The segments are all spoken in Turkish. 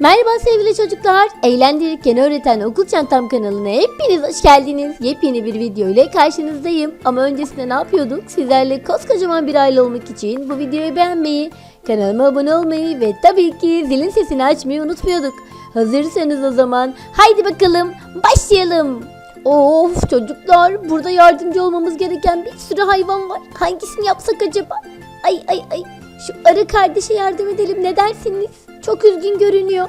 Merhaba sevgili çocuklar. Eğlendirirken öğreten okul çantam kanalına hepiniz hoş geldiniz. Yepyeni bir video ile karşınızdayım. Ama öncesinde ne yapıyorduk? Sizlerle koskocaman bir aile olmak için bu videoyu beğenmeyi, kanalıma abone olmayı ve tabii ki zilin sesini açmayı unutmuyorduk. Hazırsanız o zaman haydi bakalım başlayalım. Of çocuklar burada yardımcı olmamız gereken bir sürü hayvan var. Hangisini yapsak acaba? Ay ay ay şu arı kardeşe yardım edelim ne dersiniz? Çok üzgün görünüyor.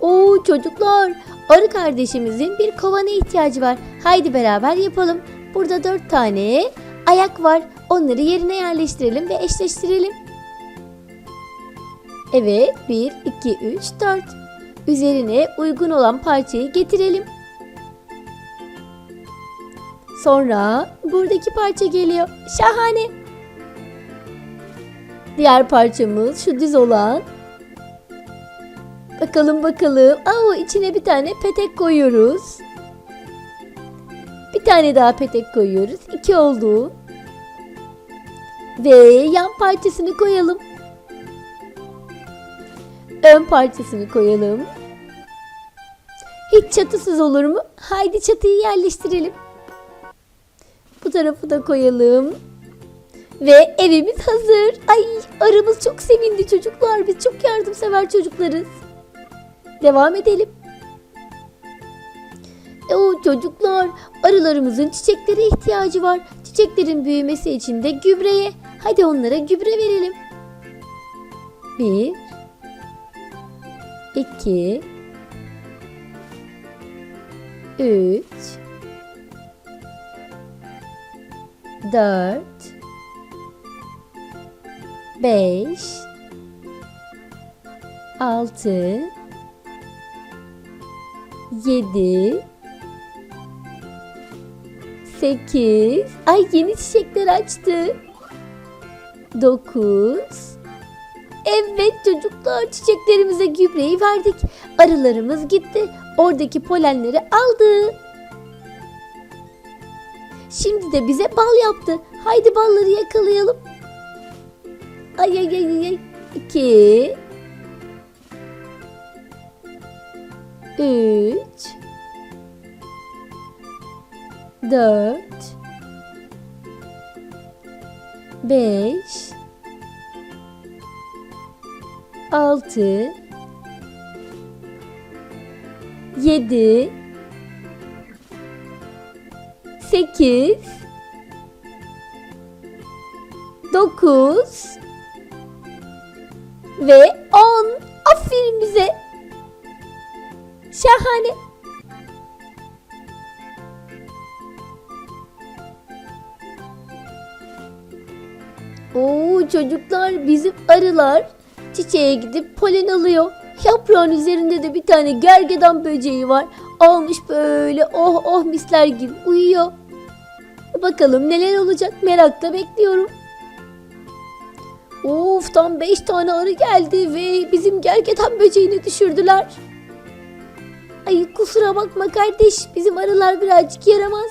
Oo çocuklar arı kardeşimizin bir kovana ihtiyacı var. Haydi beraber yapalım. Burada dört tane ayak var. Onları yerine yerleştirelim ve eşleştirelim. Evet 1, 2, 3, 4. Üzerine uygun olan parçayı getirelim. Sonra buradaki parça geliyor. Şahane. Diğer parçamız şu düz olan. Bakalım bakalım. Aa, içine bir tane petek koyuyoruz. Bir tane daha petek koyuyoruz. İki oldu. Ve yan parçasını koyalım. Ön parçasını koyalım. Hiç çatısız olur mu? Haydi çatıyı yerleştirelim. Bu tarafı da koyalım. Ve evimiz hazır. Ay arımız çok sevindi çocuklar. Biz çok yardımsever çocuklarız. Devam edelim. E, o çocuklar arılarımızın çiçeklere ihtiyacı var. Çiçeklerin büyümesi için de gübreye. Hadi onlara gübre verelim. Bir, iki, üç, dört, 5 6 7 8 Ay yeni çiçekler açtı. 9 Evet çocuklar çiçeklerimize gübreyi verdik. Arılarımız gitti. Oradaki polenleri aldı. Şimdi de bize bal yaptı. Haydi balları yakalayalım. Ay ay ay ay. İki. Üç. Dört. Beş. Altı. Yedi. Sekiz. Dokuz ve 10. Aferin bize. Şahane. Oo çocuklar bizim arılar çiçeğe gidip polen alıyor. Yaprağın üzerinde de bir tane gergedan böceği var. Almış böyle oh oh misler gibi uyuyor. Bakalım neler olacak merakla bekliyorum. Of tam beş tane arı geldi ve bizim gergedan böceğini düşürdüler. Ay kusura bakma kardeş bizim arılar birazcık yaramaz.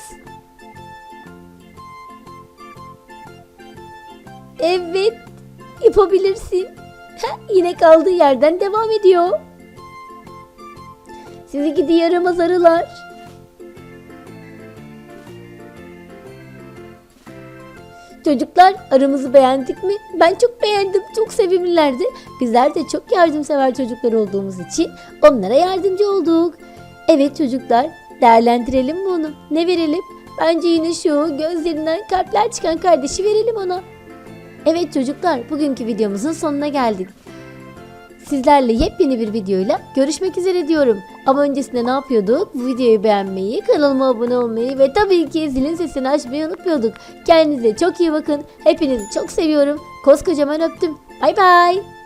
Evet yapabilirsin. Heh, yine kaldığı yerden devam ediyor. Sizi gidi yaramaz arılar. Çocuklar aramızı beğendik mi? Ben çok beğendim. Çok sevimlilerdi. Bizler de çok yardımsever çocuklar olduğumuz için onlara yardımcı olduk. Evet çocuklar değerlendirelim mi onu? Ne verelim? Bence yine şu gözlerinden kalpler çıkan kardeşi verelim ona. Evet çocuklar bugünkü videomuzun sonuna geldik. Sizlerle yepyeni bir videoyla görüşmek üzere diyorum. Ama öncesinde ne yapıyorduk? Bu videoyu beğenmeyi, kanalıma abone olmayı ve tabii ki zilin sesini açmayı unutmuyorduk. Kendinize çok iyi bakın. Hepinizi çok seviyorum. Koskocaman öptüm. Bay bay.